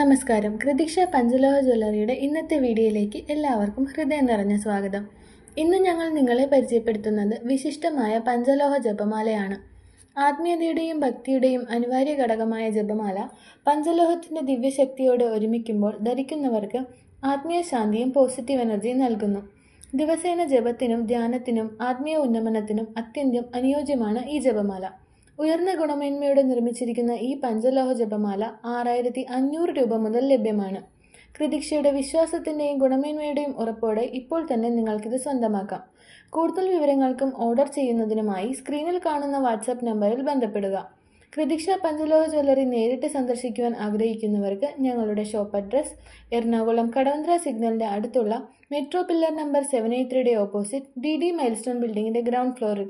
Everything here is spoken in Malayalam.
നമസ്കാരം. കൃതിക്ഷ പഞ്ചലോഹ ജ്വല്ലറിയുടെ ഇന്നത്തെ വീഡിയോയിലേക്ക് എല്ലാവർക്കും ഹൃദയം നിറഞ്ഞ സ്വാഗതം. ഇന്ന് ഞങ്ങൾ നിങ്ങളെ പരിചയപ്പെടുത്തുന്നത് വിശിഷ്ടമായ പഞ്ചലോഹ ജപമാലയാണ്. ആത്മീയതയുടെയും ഭക്തിയുടെയും അനിവാര്യ ഘടകമായ ജപമാല പഞ്ചലോഹത്തിന്റെ ദിവ്യശക്തിയോട് ഒരുമിക്കുമ്പോൾ ധരിക്കുന്നവർക്ക് ആത്മീയ ശാന്തിയും പോസിറ്റീവ് എനർജിയും നൽകുന്നു. ദിവസേന ജപത്തിനും ധ്യാനത്തിനും ആത്മീയ ഉന്നമനത്തിനും അത്യന്തം അനുയോജ്യമാണ് ഈ ജപമാല. ഉയർന്ന ഗുണമേന്മയോടെ നിർമ്മിച്ചിരിക്കുന്ന ഈ പഞ്ചലോഹ ജപമാല ആറായിരത്തി അഞ്ഞൂറ് രൂപ മുതൽ ലഭ്യമാണ്. കൃതിക്ഷയുടെ വിശ്വാസത്തിന്റെയും ഗുണമേന്മയുടെയും ഉറപ്പോടെ ഇപ്പോൾ തന്നെ നിങ്ങൾക്കിത് സ്വന്തമാക്കാം. കൂടുതൽ വിവരങ്ങൾക്കും ഓർഡർ ചെയ്യുന്നതിനുമായി സ്ക്രീനിൽ കാണുന്ന വാട്സാപ്പ് നമ്പറിൽ ബന്ധപ്പെടുക. കൃതിക്ഷ പഞ്ചലോഹ ജ്വല്ലറി നേരിട്ട് സന്ദർശിക്കുവാൻ ആഗ്രഹിക്കുന്നവർക്ക് ഞങ്ങളുടെ ഷോപ്പ് അഡ്രസ് എറണാകുളം കടവന്ത്ര സിഗ്നലിന്റെ അടുത്തുള്ള metro pillar number seven eight ത്രീയുടെ ഓപ്പോസിറ്റ് ഡി ഡി മൈൽസ്റ്റോൺ ബിൽഡിങ്ങിന്റെ ഗ്രൗണ്ട് ഫ്ലോറിൽ.